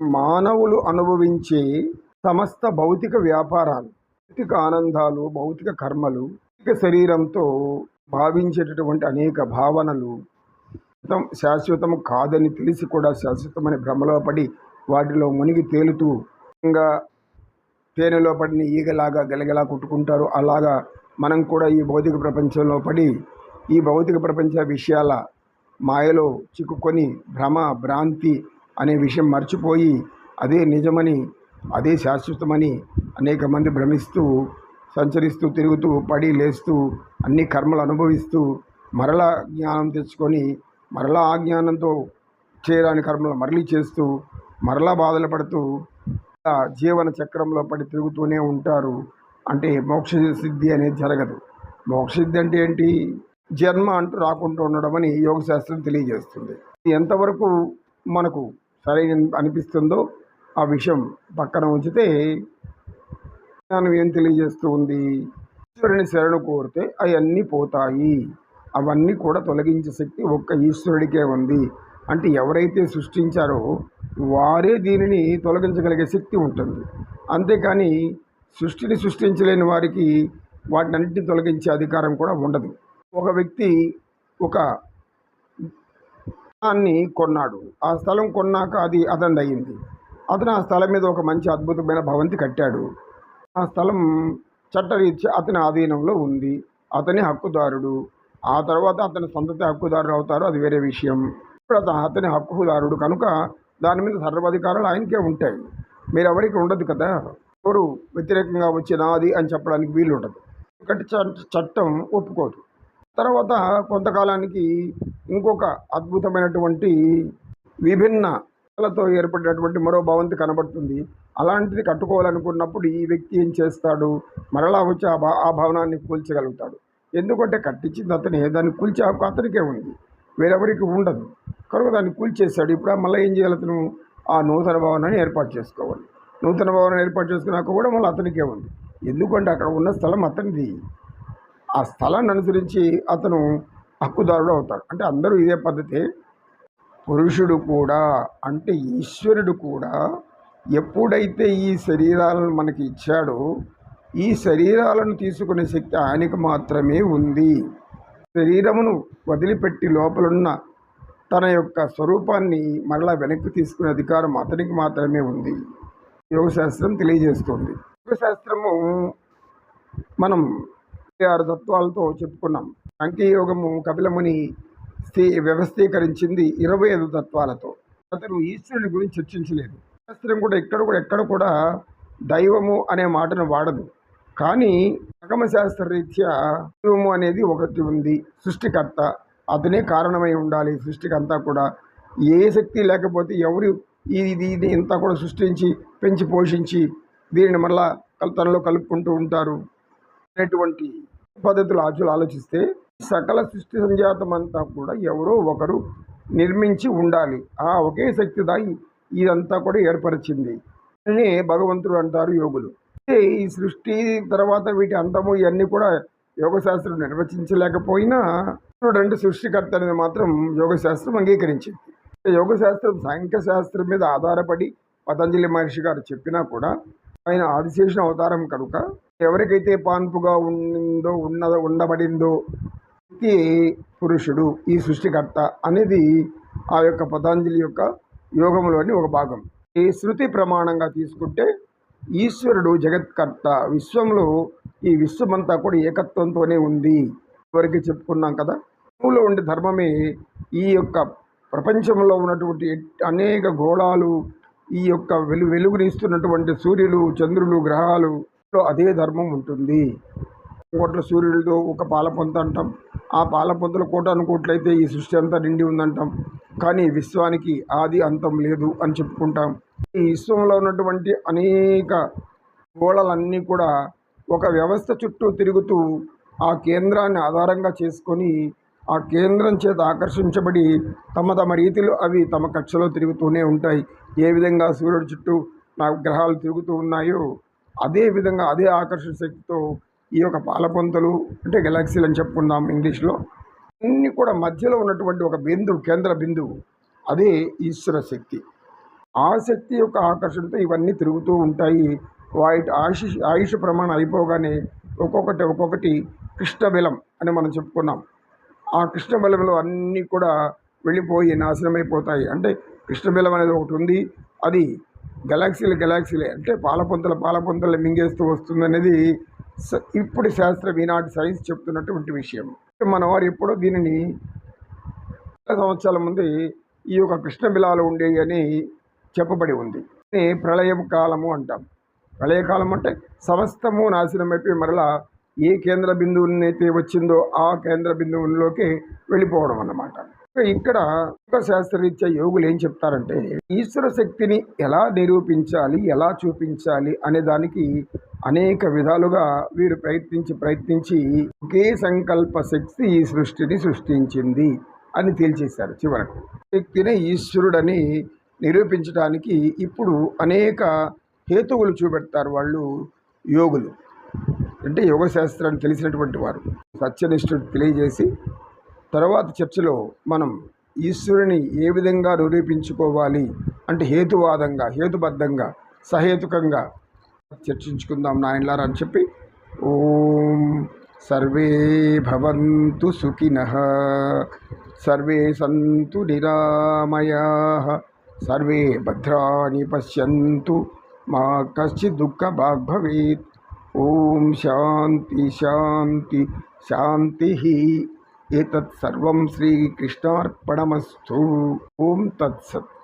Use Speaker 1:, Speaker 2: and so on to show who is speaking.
Speaker 1: మానవులు అనుభవించే సమస్త భౌతిక వ్యాపారాలు భౌతిక ఆనందాలు భౌతిక కర్మలు భౌతిక శరీరంతో భావించేటటువంటి అనేక భావనలు శాశ్వతం కాదని తెలిసి కూడా శాశ్వతమని భ్రమలో పడి వాటిలో మునిగి తేలుతూ ఇంకా తేనెలో పడిన ఈగలాగా గలగలా కొట్టుకుంటారు. అలాగా మనం కూడా ఈ భౌతిక ప్రపంచంలో పడి ఈ భౌతిక ప్రపంచ విషయాల మాయలో చిక్కుకొని భ్రమ భ్రాంతి అనే విషయం మర్చిపోయి అదే నిజమని అదే శాశ్వతమని అనేక మంది భ్రమిస్తూ సంచరిస్తూ తిరుగుతూ పడి లేస్తూ అన్ని కర్మలు అనుభవిస్తూ మరలా జ్ఞానం తెచ్చుకొని మరలా ఆ జ్ఞానంతో చేయరాని కర్మలు మరలి చేస్తూ మరలా బాధలు పడుతూ జీవన చక్రంలో పడి తిరుగుతూనే ఉంటారు. అంటే మోక్ష సిద్ధి అనేది జరగదు. మోక్ష సిద్ధి అంటే ఏంటి? జన్మ అంటూ రాకుండా ఉండడం అని యోగ శాస్త్రం తెలియజేస్తుంది. ఇది ఎంతవరకు మనకు సరైన అనిపిస్తుందో ఆ విషయం పక్కన ఉంచితే జ్ఞానం ఏం తెలియజేస్తూ ఉంది? ఈశ్వరుని శరణు కోరితే అవన్నీ పోతాయి. అవన్నీ కూడా తొలగించే శక్తి ఒక్క ఈశ్వరుడికే ఉంది. అంటే ఎవరైతే సృష్టించారో వారే దీనిని తొలగించగలిగే శక్తి ఉంటుంది. అంతేకాని సృష్టిని సృష్టించలేని వారికి వాటినన్నింటినీ తొలగించే అధికారం కూడా ఉండదు. ఒక వ్యక్తి ఒక స్థలాన్ని కొన్నాడు. ఆ స్థలం కొన్నాక అది అతనిది అయింది అతను ఆ స్థలం మీద ఒక మంచి అద్భుతమైన భవంతి కట్టాడు. ఆ స్థలం చట్టరీత్యా అతని ఆధీనంలో ఉంది. అతని హక్కుదారుడు. ఆ తర్వాత అతని సొంతతే హక్కుదారుడు అవుతారు. అది వేరే విషయం. ఇప్పుడు అతని హక్కుదారుడు కనుక దాని మీద సర్వాధికారాలు ఆయనకే ఉంటాయి. మీరు ఎవరికి ఉండదు కదా? ఎవరు వ్యతిరేకంగా వచ్చి నాది అని చెప్పడానికి వీలు ఉండదు ఒకటి చట్టం ఒప్పుకోదు. తర్వాత కొంతకాలానికి ఇంకొక అద్భుతమైనటువంటి విభిన్న కళతో ఏర్పడినటువంటి మరో భవంతి కనబడుతుంది. అలాంటిది కట్టుకోవాలనుకున్నప్పుడు ఈ వ్యక్తి ఏం చేస్తాడు? మరలా వచ్చి ఆ భా ఆ భవనాన్ని కూల్చగలుగుతాడు. ఎందుకంటే కట్టించింది అతనే దాన్ని కూల్చే హక్కు అతనికే ఉంది. వేరెవరికి ఉండదు. కనుక దాన్ని కూల్చేశాడు. ఇప్పుడు మళ్ళీ ఏం చేయాలి అతను? ఆ నూతన భవనాన్ని ఏర్పాటు చేసుకోవాలి. నూతన భవనం ఏర్పాటు చేసుకున్నాక కూడా మళ్ళీ అతనికే ఉంది. ఎందుకంటే అక్కడ ఉన్న స్థలం అతనిది. ఆ స్థలాన్ని అనుసరించి అతను హక్కుదారుడు అవుతాడు. అంటే అందరూ ఇదే పద్ధతి. పురుషుడు కూడా అంటే ఈశ్వరుడు కూడా ఎప్పుడైతే ఈ శరీరాలను మనకి ఇచ్చాడో ఈ శరీరాలను తీసుకునే శక్తి ఆయనకు మాత్రమే ఉంది. శరీరమును వదిలిపెట్టి లోపలున్న తన యొక్క స్వరూపాన్ని మరలా వెనక్కి తీసుకునే అధికారం అతనికి మాత్రమే ఉంది. యోగశాస్త్రం తెలియజేస్తుంది. యోగశాస్త్రము మనం ఆరు తత్వాలతో చెప్పుకున్నాం. అంకయోగము కపిలముని స్థి వ్యవస్థీకరించింది ఇరవై ఐదు తత్వాలతో. అతను ఈశ్వరుని గురించి చర్చించలేదు. శాస్త్రం కూడా ఎక్కడ కూడా ఎక్కడ కూడా దైవము అనే మాటను వాడదు. కానీ ఆగమ శాస్త్ర రీత్యా దైవము అనేది ఒకటి ఉంది సృష్టికర్త. అతనే కారణమై ఉండాలి సృష్టికి అంతా కూడా. ఏ శక్తి లేకపోతే ఎవరు ఇది ఇది ఇంత కూడా సృష్టించి పెంచి పోషించి దీనిని మళ్ళా తనలో కలుపుకుంటూ ఉంటారు అనేటువంటి పద్ధతులు ఆచులు ఆలోచిస్తే సకల సృష్టి సంజాతం అంతా కూడా ఎవరో ఒకరు నిర్మించి ఉండాలి. ఆ ఒకే శక్తిదాయి ఇదంతా కూడా ఏర్పరిచింది. అని భగవంతుడు అంటారు యోగులు. ఈ సృష్టి తర్వాత వీటి అంతము ఇవన్నీ కూడా యోగశాస్త్రం నిర్వచించలేకపోయినా రెండు సృష్టికర్త అనేది మాత్రం యోగశాస్త్రం అంగీకరించింది. యోగశాస్త్రం సాంఖ్యశాస్త్రం మీద ఆధారపడి పతంజలి మహర్షి గారు చెప్పినా కూడా ఆయన ఆదిశేషణ అవతారం కనుక ఎవరికైతే పాన్పుగా ఉండిందో ఉన్నదో ఉండబడిందో వ్యక్తి పురుషుడు ఈ సృష్టికర్త అనేది ఆ యొక్క పతాంజలి యొక్క యోగంలోని ఒక భాగం. ఈ శృతి ప్రమాణంగా తీసుకుంటే ఈశ్వరుడు జగత్కర్త. విశ్వంలో ఈ విశ్వమంతా కూడా ఏకత్వంతోనే ఉంది. ఇవరికి చెప్పుకున్నాం కదా భూమిలో ఉండే ధర్మమే ఈ యొక్క ప్రపంచంలో ఉన్నటువంటి అనేక గోళాలు ఈ యొక్క వెలు వెలుగునిస్తున్నటువంటి సూర్యులు చంద్రులు గ్రహాలు అదే ధర్మం ఉంటుంది. కోట్ల సూర్యుడితో ఒక పాలపొంత అంటాం. ఆ పాలపొంతల కోట అనుకోట్లయితే ఈ సృష్టి అంతా నిండి ఉందంటాం. కానీ విశ్వానికి ఆది అంతం లేదు అని చెప్పుకుంటాం. ఈ విశ్వంలో ఉన్నటువంటి అనేక గోళలన్నీ కూడా ఒక వ్యవస్థ చుట్టూ తిరుగుతూ ఆ కేంద్రాన్ని ఆధారంగా చేసుకొని ఆ కేంద్రం చేత ఆకర్షించబడి తమ తమ రీతిలో అవి తమ కక్షలో తిరుగుతూనే ఉంటాయి. ఏ విధంగా సూర్యుడి చుట్టూ నా గ్రహాలు తిరుగుతూ ఉన్నాయో అదే విధంగా అదే ఆకర్షణ శక్తితో ఈ యొక్క పాలపొంతలు అంటే గెలాక్సీలు అని చెప్పుకుందాం ఇంగ్లీష్లో. అన్నీ కూడా మధ్యలో ఉన్నటువంటి ఒక బిందువు కేంద్ర బిందువు. అదే ఈశ్వర శక్తి. ఆ శక్తి యొక్క ఆకర్షణతో ఇవన్నీ తిరుగుతూ ఉంటాయి. వాటి ఆయుష్ ఆయుష్ ప్రమాణం అయిపోగానే ఒక్కొక్కటి ఒక్కొక్కటి కృష్ణబిలం అని మనం చెప్పుకున్నాం. ఆ కృష్ణబిలంలో అన్నీ కూడా వెళ్ళిపోయి నాశనమైపోతాయి. అంటే కృష్ణబిలం అనేది ఒకటి ఉంది. అది గెలాక్సీలు గెలాక్సీలే అంటే పాలపొంతల పాలపొంతలు మింగేస్తూ వస్తుందనేది అనేది ఇప్పుడు శాస్త్రం ఈనాటి సైన్స్ చెప్తున్నటువంటి విషయం. మన వారు ఎప్పుడో దీనిని సంవత్సరాల ముందు ఈ యొక్క కృష్ణ బిలాలు ఉండేవి అని చెప్పబడి ఉంది. ప్రళయ ప్రళయం కాలము అంటాం. ప్రళయకాలం అంటే సమస్తము నాశనం అయిపోయి మరలా ఏ కేంద్ర బిందువునైతే వచ్చిందో ఆ కేంద్ర బిందువుల్లోకి వెళ్ళిపోవడం అన్నమాట. ఇక్కడ శాస్త్రరీత్యా యోగులు ఏం చెప్తారంటే ఈశ్వర శక్తిని ఎలా నిరూపించాలి ఎలా చూపించాలి అనే దానికి అనేక విధాలుగా వీరు ప్రయత్నించి ప్రయత్నించి ఒకే సంకల్ప శక్తి ఈ సృష్టిని సృష్టించింది అని తేల్చేశారు చివరకు. శక్తిని ఈశ్వరుడని నిరూపించడానికి ఇప్పుడు అనేక హేతువులు చూపెడతారు వాళ్ళు యోగులు. అంటే యోగ శాస్త్రాన్ని తెలిసినటువంటి వారు. సత్యనిష్ఠుడు తెలియజేసి తర్వాత చర్చలో మనం ఈశ్వరుని ఏ విధంగా నిరూపించుకోవాలి అంటే హేతువాదంగా హేతుబద్ధంగా సహేతుకంగా చర్చించుకుందాం నాయనలారా అని చెప్పి ఓం సర్వే భవంతు సుఖిన సర్వే సంతు నిరామయా సర్వే భద్రాణి పశ్యంతు మా కశ్చి దుఃఖ భాగ్భవేత్ ఓం శాంతి శాంతి శాంతి. ఏతత్ సర్వం శ్రీకృష్ణార్పణమస్తు ఓం తత్సత్